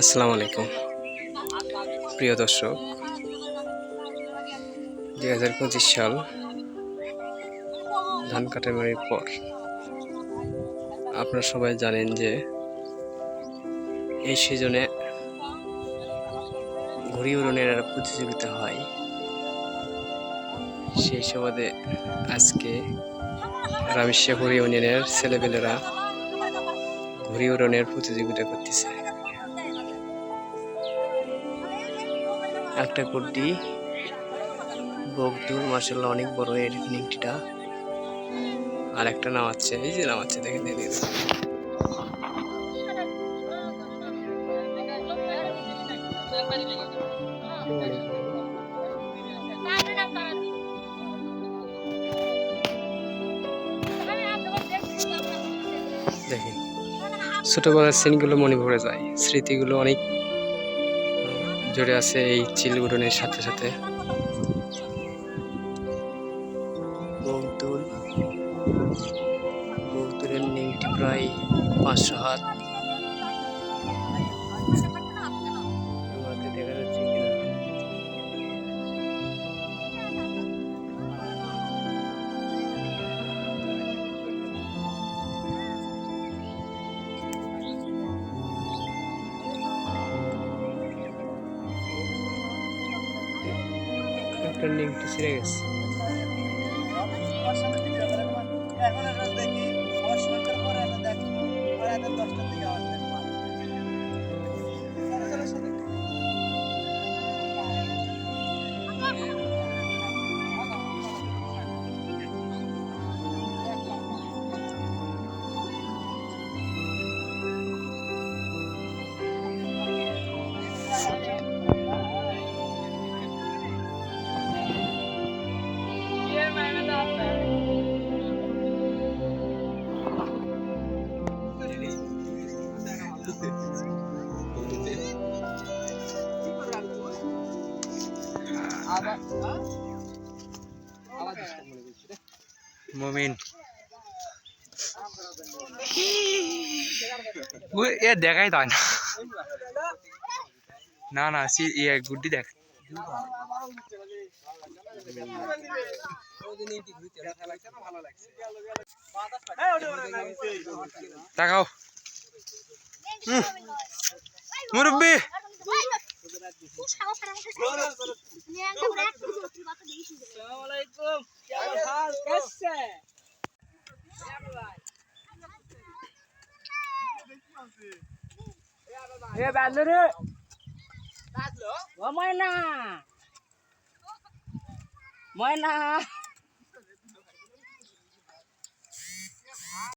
আসসালামু আলাইকুম। প্রিয় দর্শক, দুই হাজার পঁচিশ সাল ধান কাটামারির পর আপনারা সবাই জানেন যে এই সিজনে ঘুড়ি উড়নের প্রতিযোগিতা হয়। সেই সুবাদে আজকে রামেশ্বরপুর ইউনিয়নের ছেলেপেলেরা ঘুড়ি উড়নের প্রতিযোগিতা করতেছে। একটা কুর্তি। বগদুর মার্শাল্লাহ অনেক বড় এর নিংটিটা আর একটা নামাচ্ছে, এই যে নামাচ্ছে দেখে দিয়ে দিয়ে দেখেন, ছোটবেলার সিনগুলো মনে পড়ে যায়, স্মৃতিগুলো অনেক জড়ে আছে এই চিল উড়নের সাথে সাথে। বৌতুল বৌতুলের নিংটি প্রায় পাঁচশো হাত। নিংটি ছিঁড়ে গেছে। মুমিন। এ দেখাই তাই না। না না সি ইয়ে গুড্ডি দেখ। তাকাও। মুরব্বী। আসসালামু আলাইকুম রে এ বান্দর ও ময়না ময়না